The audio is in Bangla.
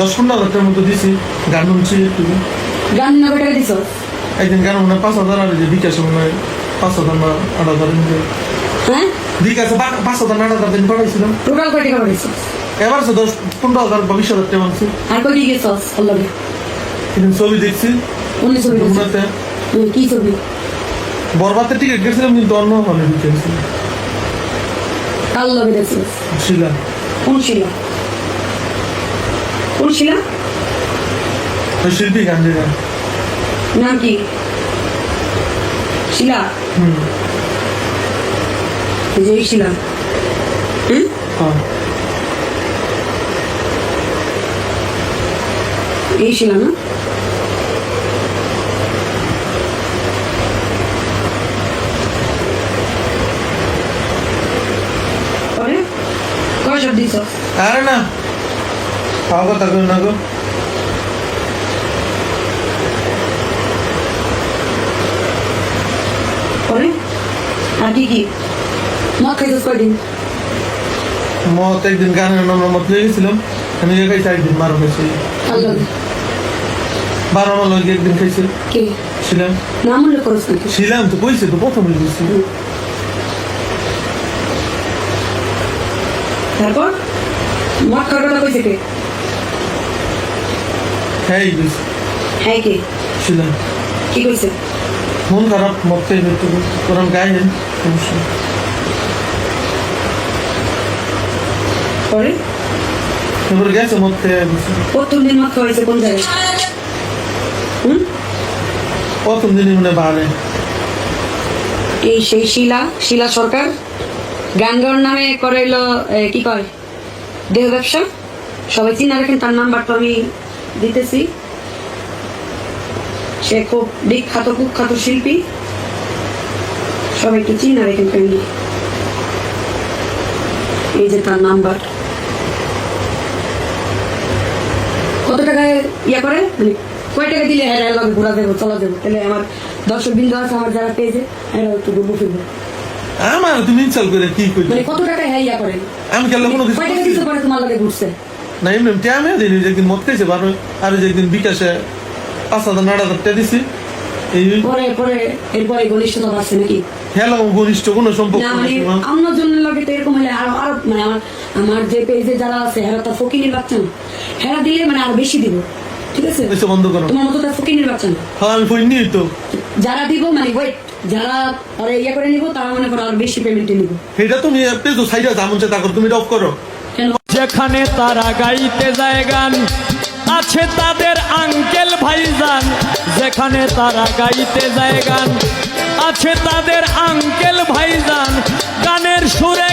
দশ পনেরো হাজার টাকার মতো দিছি। গান শুনছি একটু গান না টাকা দিছ? একদিন গান মনে পাঁচ হাজার আর যে বিকাশে মনে হয় পাঁচ হাজার না আট হাজার হ্যাঁ? বিকাশে পাঁচ হাজার না আট হাজার দিন পাঠাইছিলাম। টোটাল কয় টাকা পাঠিয়েছ এবার সে দশ পনেরো হাজার বা বিশ হাজার টাকা মানছি আর কই দিয়ে গেছ আল্লাহ কিন্তু ছবি দেখছি। অন্য ছবি দেখছ? কি ছবি? বরবাদের টিকিট গেছিলাম কিন্তু অন্য হলে ঢুকেছি কাল লগে দেখছিস শিলা। কোন শিলা? কোন শিলা শিল্পী গান নাম কি? শিলা? হুম। এই যে এই শিলা। হুম? হ্যাঁ। এই শিলা না? সব আরে না। খাওয়া কথা কই না গো। আর কি কি? মদ খাইছিস কয়দিন? মত একদিন গানের নাম মত নিয়ে গেছিলাম। আমি খাইছি একদিন বারো খাইছি। বারো লগে একদিন খাইছি। কে? ছিলাম। নাম উল্লেখ করছ নাকি ছিলাম তো কইছে তো প্রথমে গেছি তারপর? মদ খাওয়ার কথা কইছে কে? হ্যাঁ গেছি হ্যাঁ কে? ছিলাম কি কইছে মন খারাপ তো কোরআন গাইলেন সমস্যা। পরে? গেছে গেছে প্রথম দিন খাওয়াইছে কোন জায়গায়? হুম? প্রথম দিনই মনে বাড়ে এই সেই শিলা শিলা সরকার গাঙ্গর নামে এ, কি কয়? দেহ ব্যবসা? সবাই চিনা রাখেন তার নাম্বারটা আমি দিতেছি। সে খুব বিখ্যাত কুখ্যাত শিল্পী। সবাই একটু চিনা রাখেন ফ্যামিলি এই যে তার নাম্বার। কত টাকায় ইয়া করে? মানে কয় টাকা দিলে হ্যাঁ লগে ঘোরা দেবো চলা দেবো তাহলে আমার দর্শক বিন্দু আছে আমার যারা পেয়েছে হ্যাঁ একটু ঘুরবো ফিরবো। আমার তুমি ইনসাল করে কি কই মানে কত টাকা হ্যাঁ ইয়া করেন আমি কেন কোনো কিছু কয় টাকা দিতে পারে তোমার লগে ঘুরছে না এমনি দিন মত খাইছে বারো আর বিকাশে পাঁচ হাজার আট হাজার টাকা দিছি। পরে পরে এরপরে ঘনিষ্ঠতা বাড়ছে নাকি ঘনিষ্ঠ কোনো সম্পর্ক না মানে নেই তোমার। অন্য জনের লগে তো এরকম হলে আরও আরও মানে আমার আমার যে পেজে যারা আছে হেরা তো ফকিনির বাচ্চা না। হেরা দিলে মানে আরও বেশি দিব। ঠিক আছে? এসে বন্ধ করো। তোমার মতো বাচ্চা না। হ্যাঁ আমি তো। যারা দিব মানে ওয়েট যারা আরে ইয়ে করে নিব তারা মনে করো আরও বেশি পেমেন্টে নিব। এটা তুমি পেজ সাইডে যেমন চেষ্টা করো তুমি অফ করো। যেখানে তারা গাইতে যায় গান, আছে তাদের আঙ্কেল ভাইজান। যেখানে তারা গাইতে যায় গান, আছে তাদের আঙ্কেল ভাইজান। গানের সুরে